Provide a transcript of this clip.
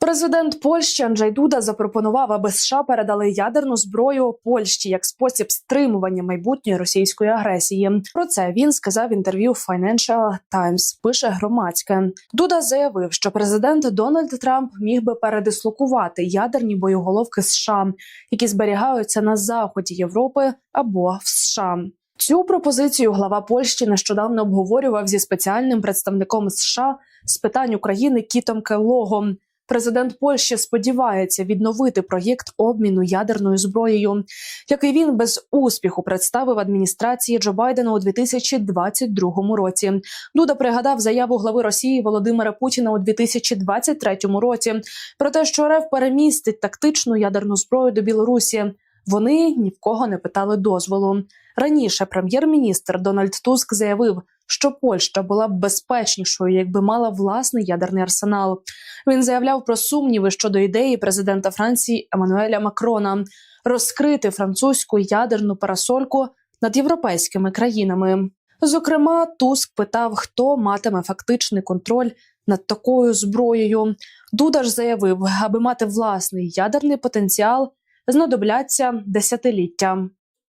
Президент Польщі Анджей Дуда запропонував, аби США передали ядерну зброю Польщі як спосіб стримування майбутньої російської агресії. Про це він сказав в інтерв'ю Financial Times, Пише громадське. Дуда заявив, що президент Дональд Трамп міг би передислокувати ядерні боєголовки США, які зберігаються на заході Європи або в США. Цю пропозицію глава Польщі нещодавно обговорював зі спеціальним представником США з питань України Кітом Келлогом. Президент Польщі сподівається відновити проєкт обміну ядерною зброєю, який він без успіху представив адміністрації Джо Байдена у 2022 році. Дуда пригадав заяву глави Росії Володимира Путіна у 2023 році про те, що РФ перемістить тактичну ядерну зброю до Білорусі. Вони ні в кого не питали дозволу. Раніше прем'єр-міністр Дональд Туск заявив, що Польща була б безпечнішою, якби мала власний ядерний арсенал. Він заявляв про сумніви щодо ідеї президента Франції Еммануеля Макрона розкрити французьку ядерну парасольку над європейськими країнами. Зокрема, Туск питав, хто матиме фактичний контроль над такою зброєю. Дуда ж заявив, аби мати власний ядерний потенціал, знадобляться десятиліття.